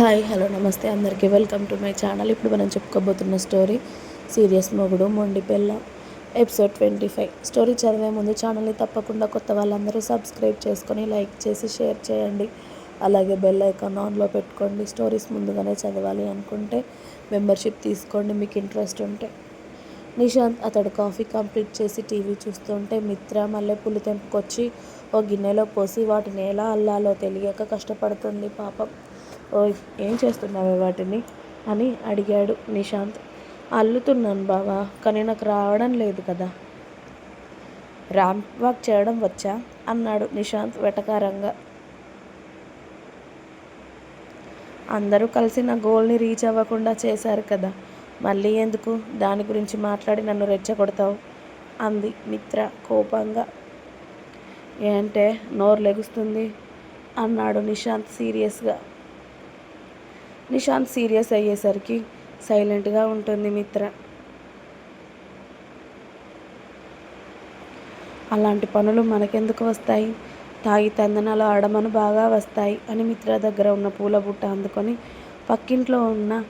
Hi hello నమస్తే. అందరికీ welcome to my channel. ఇప్పుడు మనం చెప్పుకోబోతున్న స్టోరీ సీరియస్ మొగుడు మొండి పిల్ల ఎపిసోడ్ ట్వంటీ ఫైవ్. స్టోరీ చదివే ముందు ఛానల్ని తప్పకుండా కొత్త వాళ్ళందరూ సబ్స్క్రైబ్ చేసుకొని లైక్ చేసి షేర్ చేయండి. అలాగే బెల్ ఐకాన్ ఆన్లో పెట్టుకోండి. స్టోరీస్ ముందుగానే చదవాలి అనుకుంటే మెంబర్షిప్ తీసుకోండి. మీకు ఇంట్రెస్ట్ ఉంటే నిశాంత్ అతడు కాఫీ కంప్లీట్ చేసి టీవీ చూస్తుంటే మిత్ర మల్లెపూలు తెంపుకొచ్చి ఓ గిన్నెలో పోసి వాటిని ఎలా అల్లాలో తెలియక కష్టపడుతుంది పాపం. ఓయ్ ఏం చేస్తున్నావే వాటిని? అని అడిగాడు నిశాంత్. అల్లుతున్నాను బావా కానీ నాకు రావడం లేదు కదా. రామ్ వాక్ చేయడం వచ్చా? అన్నాడు నిశాంత్ వెటకారంగా. అందరూ కలిసి నా గోల్ని రీచ్ అవ్వకుండా చేశారు కదా. మళ్ళీ ఎందుకు? దాని గురించి మాట్లాడి నన్ను రెచ్చగొడతావు? అంది మిత్ర కోపంగా. ఏంటే నోరు లెగుస్తుంది? అన్నాడు నిశాంత్ సీరియస్గా. నిషాంత్ సీరియస్ అయ్యేసరికి సైలెంట్గా ఉంటుంది మిత్ర. అలాంటి పనులు మనకెందుకు వస్తాయి? తాగి తందనాలు ఆడమను బాగా వస్తాయి అని మిత్ర దగ్గర ఉన్న పూల బుట్ట అందుకొని పక్కింట్లో ఉన్న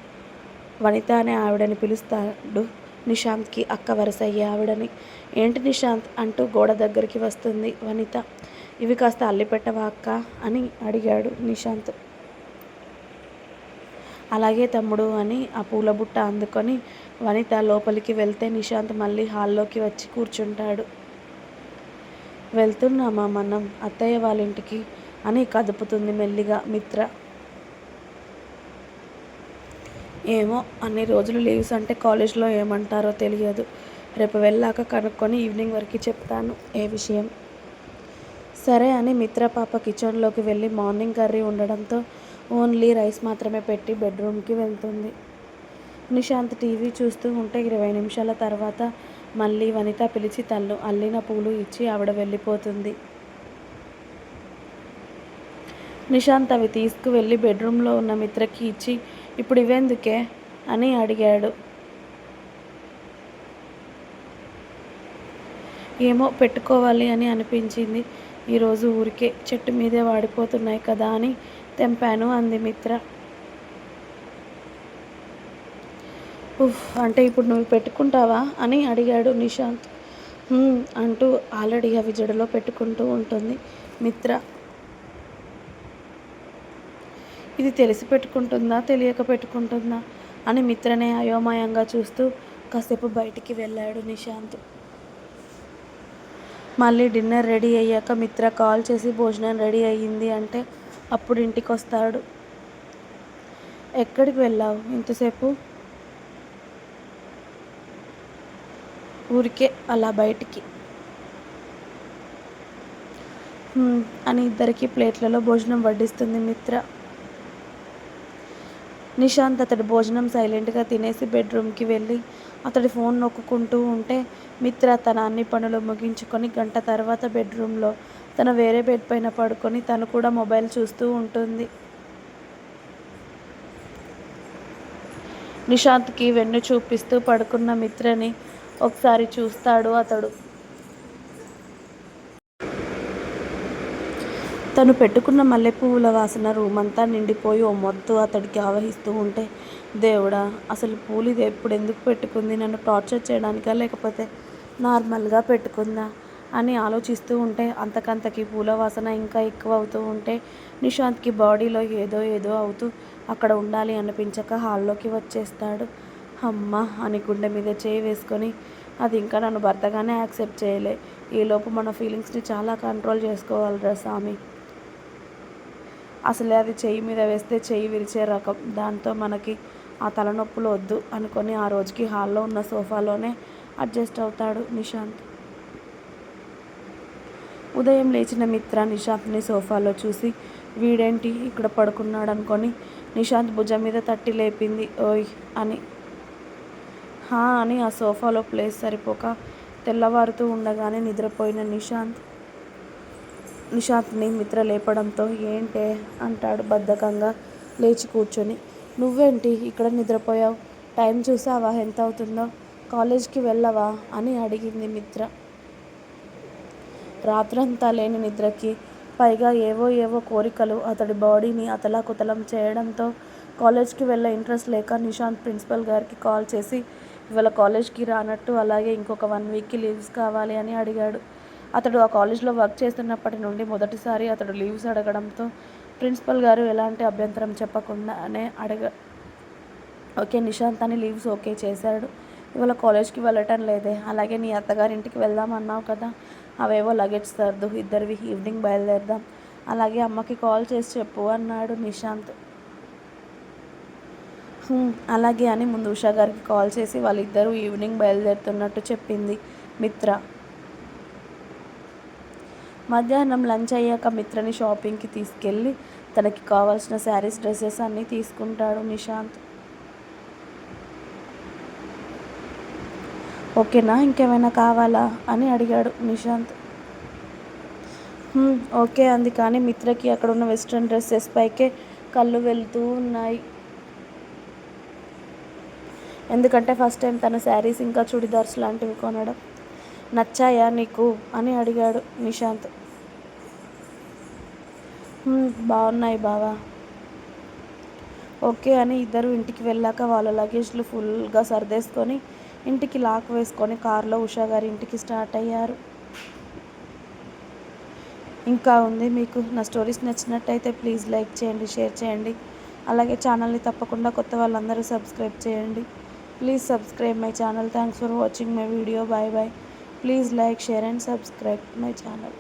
వనిత అనే ఆవిడని పిలుస్తాడు నిశాంత్కి అక్క వరుస అయ్యే ఆవిడని. ఏంటి నిశాంత్ అంటూ గోడ దగ్గరికి వస్తుంది వనిత. ఇవి కాస్త అల్లిపెట్టవా అక్క? అని అడిగాడు నిశాంత్ అలాగే తమ్ముడు అని ఆ పూల బుట్ట అందుకొని వనిత లోపలికి వెళ్తే నిశాంత్ మళ్ళీ హాల్లోకి వచ్చి కూర్చుంటాడు. వెళ్తున్నామా మనం? అత్తయ్య వాళ్ళ ఇంటికి అని కదుపుతుంది మెల్లిగా మిత్ర. ఏమో అన్ని రోజులు లీవ్స్ అంటే కాలేజ్లో ఏమంటారో తెలియదు. రేపు వెళ్ళాక కనుక్కొని ఈవినింగ్ వరకు చెప్తాను ఏ విషయం? సరే అని మిత్ర పాప కిచెన్లోకి వెళ్ళి మార్నింగ్ కర్రీ ఉండడంతో ఓన్లీ రైస్ మాత్రమే పెట్టి బెడ్రూమ్కి వెళ్తుంది. నిశాంత్ టీవీ చూస్తూ ఉంటే ఇరవై నిమిషాల తర్వాత మళ్ళీ వనిత పిలిచి తల్లు అల్లిన పూలు ఇచ్చి ఆవిడ వెళ్ళిపోతుంది. నిశాంత్ అవి తీసుకువెళ్ళి బెడ్రూమ్లో ఉన్న మిత్రకి ఇచ్చి ఇప్పుడు ఇవెందుకే? అని అడిగాడు. ఏమో పెట్టుకోవాలి అని అనిపించింది. ఈరోజు ఊరికే చెట్టు మీదే వాడిపోతున్నాయి కదా అని తెంపాను అంది మిత్ర. ఉఫ్ అంటే ఇప్పుడు నువ్వు పెట్టుకుంటావా అని అడిగాడు నిశాంత్. అంటూ ఆల్రెడీ అవి జడలో పెట్టుకుంటూ ఉంటుంది మిత్ర. ఇది తెలిసి పెట్టుకుంటుందా తెలియక పెట్టుకుంటుందా అని మిత్రనే అయోమయంగా చూస్తూ కాసేపు బయటికి వెళ్ళాడు నిశాంత్. మళ్ళీ డిన్నర్ రెడీ అయ్యాక మిత్ర కాల్ చేసి భోజనం రెడీ అయ్యింది అంటే అప్పుడు ఇంటికి వస్తాడు ఎక్కడికి వెళ్ళావు ఇంతసేపు? ఊరికే అలా బయటికి. అని ఇద్దరికి ప్లేట్లలో భోజనం వడ్డిస్తుంది మిత్ర. నిశాంత్ అతడి భోజనం సైలెంట్గా తినేసి బెడ్రూమ్కి వెళ్ళి అతడి ఫోన్ నొక్కుంటూ ఉంటే మిత్ర తన అన్ని పనులు ముగించుకొని గంట తర్వాత బెడ్రూమ్లో తన వేరే బెడ్ పైన పడుకొని తను కూడా మొబైల్ చూస్తూ ఉంటుంది. నిశాంత్కి వెన్ను చూపిస్తూ పడుకున్న మిత్రని ఒకసారి చూస్తాడు అతడు. తను పెట్టుకున్న మల్లెపువ్వుల వాసన రూమంతా నిండిపోయి ఓ మొద్దు అతడికి ఆవహిస్తూ ఉంటే దేవుడా అసలు పూలు ఇది ఎప్పుడు ఎందుకు పెట్టుకుంది? నన్ను టార్చర్ చేయడానికా లేకపోతే నార్మల్గా పెట్టుకుందా? అని ఆలోచిస్తూ ఉంటే అంతకంతకి పూల వాసన ఇంకా ఎక్కువ అవుతూ ఉంటే నిశాంత్కి బాడీలో ఏదో ఏదో అవుతూ అక్కడ ఉండాలి అనిపించక హాల్లోకి వచ్చేస్తాడు. అమ్మ అని గుండె మీద చేయి వేసుకొని అది ఇంకా నన్ను భర్తగానే యాక్సెప్ట్ చేయలే. ఈలోపు మన ఫీలింగ్స్ని చాలా కంట్రోల్ చేసుకోవాలిరా స్వామి అసలే అది చెయ్యి మీద వేస్తే చెయ్యి విరిచే రకం. దాంతో మనకి ఆ తలనొప్పులు వద్దు అనుకొని ఆ రోజుకి హాల్లో ఉన్న సోఫాలోనే అడ్జస్ట్ అవుతాడు నిశాంత్. ఉదయం లేచిన మిత్ర నిశాంత్ని సోఫాలో చూసి వీడేంటి ఇక్కడ పడుకున్నాడు అనుకొని నిశాంత్ భుజం మీద తట్టి లేపింది. ఓయ్ అని. హా అని ఆ సోఫాలో ప్లేస్ సరిపోక తెల్లవారుతూ ఉండగానే నిద్రపోయిన నిశాంత్ నిశాంత్ని మిత్ర లేపడంతో ఏంటే అంటాడు బద్ధకంగా లేచి కూర్చొని. నువ్వేంటి ఇక్కడ నిద్రపోయావు? టైం చూసావా? ఎంత అవుతుందో కాలేజ్కి వెళ్ళవా? అని అడిగింది మిత్ర. రాత్రంతా లేని నిద్రకి పైగా ఏవో ఏవో కోరికలు అతడి బాడీని అతలాకుతలం చేయడంతో కాలేజ్కి వెళ్ళే ఇంట్రెస్ట్ లేక నిశాంత్ ప్రిన్సిపల్ గారికి కాల్ చేసి ఇవాళ కాలేజ్కి రానట్టు అలాగే ఇంకొక వన్ వీక్కి లీవ్స్ కావాలి అని అడిగాడు. అతడు ఆ కాలేజ్లో వర్క్ చేస్తున్నప్పటి నుండి మొదటిసారి అతడు లీవ్స్ అడగడంతో ప్రిన్సిపల్ గారు ఎలాంటి అభ్యంతరం చెప్పకుండానే అడగ ఓకే నిశాంత్ అని లీవ్స్ ఓకే చేశాడు. ఇవాళ కాలేజ్కి వెళ్ళటం లేదే. అలాగే నీ అత్తగారింటికి వెళ్దాం అన్నావు కదా. అవేవో లగేజ్ సర్దు ఇద్దరివి ఈవినింగ్ బయలుదేరదాం. అలాగే అమ్మకి కాల్ చేసి చెప్పు అన్నాడు నిశాంత్. అలాగే అని ముందు ఉషా గారికి కాల్ చేసి వాళ్ళిద్దరూ ఈవినింగ్ బయలుదేరుతున్నట్టు చెప్పింది మిత్ర. మధ్యాహ్నం లంచ్ అయ్యాక మిత్రని షాపింగ్కి తీసుకెళ్ళి తనకి కావాల్సిన శారీస్ డ్రెస్సెస్ అన్నీ తీసుకుంటాడు నిశాంత్. ఓకేనా? ఇంకేమైనా కావాలా? అని అడిగాడు నిశాంత్. ఓకే అంది కానీ మిత్రకి అక్కడ ఉన్న వెస్ట్రన్ డ్రెస్సెస్ పైకే కళ్ళు వెళ్తూ ఉన్నాయి. ఎందుకంటే ఫస్ట్ టైం తన శారీస్ ఇంకా చుడిదార్స్ లాంటివి కొనడం నచ్చాయా నీకు? అని అడిగాడు నిశాంత్. బాగున్నాయి బావా. ఓకే అని ఇద్దరు ఇంటికి వెళ్ళాక వాళ్ళ లగేజ్లు ఫుల్గా సర్దేసుకొని ఇంటికి లాక్ వేసుకొని కారులో ఉషా గారి ఇంటికి స్టార్ట్ అయ్యారు. ఇంకా ఉంది మీకు నా స్టోరీస్ నచ్చినట్టయితే ప్లీజ్ లైక్ చేయండి షేర్ చేయండి. అలాగే ఛానల్ని తప్పకుండా కొత్త వాళ్ళందరూ సబ్స్క్రైబ్ చేయండి. Please subscribe my channel. Thanks for watching my video. Bye bye. Please like share and subscribe my channel.